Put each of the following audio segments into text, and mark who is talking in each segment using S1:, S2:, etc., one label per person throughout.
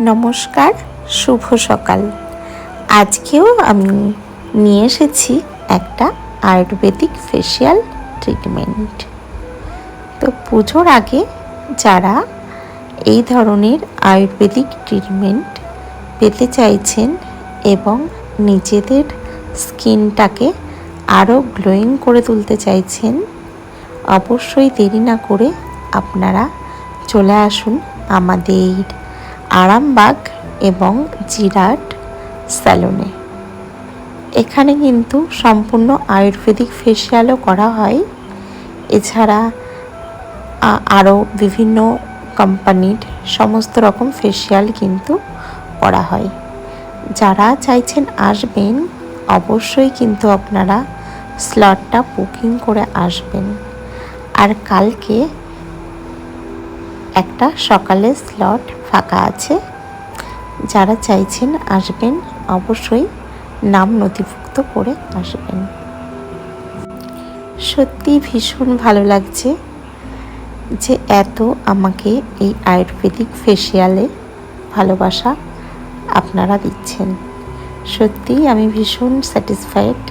S1: নমস্কার, শুভ সকাল। আজকেও আমি নিয়ে এসেছি একটা আয়ুর্বেদিক ফেসিয়াল ট্রিটমেন্ট তো পুজোর আগে যারা এই ধরনের আয়ুর্বেদিক ট্রিটমেন্ট পেতে চাইছেন এবং নিজেদের স্কিনটাকে আরও গ্লোয়িং করে তুলতে চাইছেন, অবশ্যই দেরি না করে আপনারা চলে আসুন আমাদের আরামবাগ এবং জিরাট স্যালনে। এখানে কিন্তু সম্পূর্ণ আয়ুর্বেদিক ফেসিয়ালও করা হয়। এছাড়া আরও বিভিন্ন কোম্পানির সমস্ত রকম ফেসিয়াল কিন্তু করা হয়। যারা চাইছেন আসবেন, অবশ্যই কিন্তু আপনারা স্লটটা বুকিং করে আসবেন। আর কালকে একটা সকালে স্লট ফাঁকা আছে। যারা চাইছেন আসবেন, অবশ্যই নাম নথিভুক্ত করে আসবেন। সত্যি ভীষণ ভালো লাগছে যে এত আমাকে এই আয়ুর্বেদিক ফেসিয়ালে ভালোবাসা আপনারা দিচ্ছেন। সত্যিই আমি ভীষণ স্যাটিসফাইড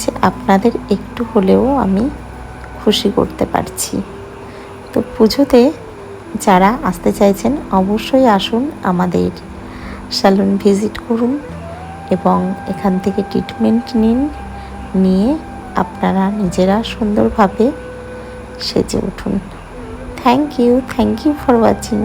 S1: যে আপনাদের একটু হলেও আমি খুশি করতে পারছি। তো পুজোতে যারা আসতে চাইছেন অবশ্যই আসুন আমাদের স্যালুন ভিজিট করুন এবং এখান থেকে ট্রিটমেন্ট নিন, নিয়ে আপনারা নিজেরা সুন্দরভাবে সেজে উঠুন। Thank you thank you for watching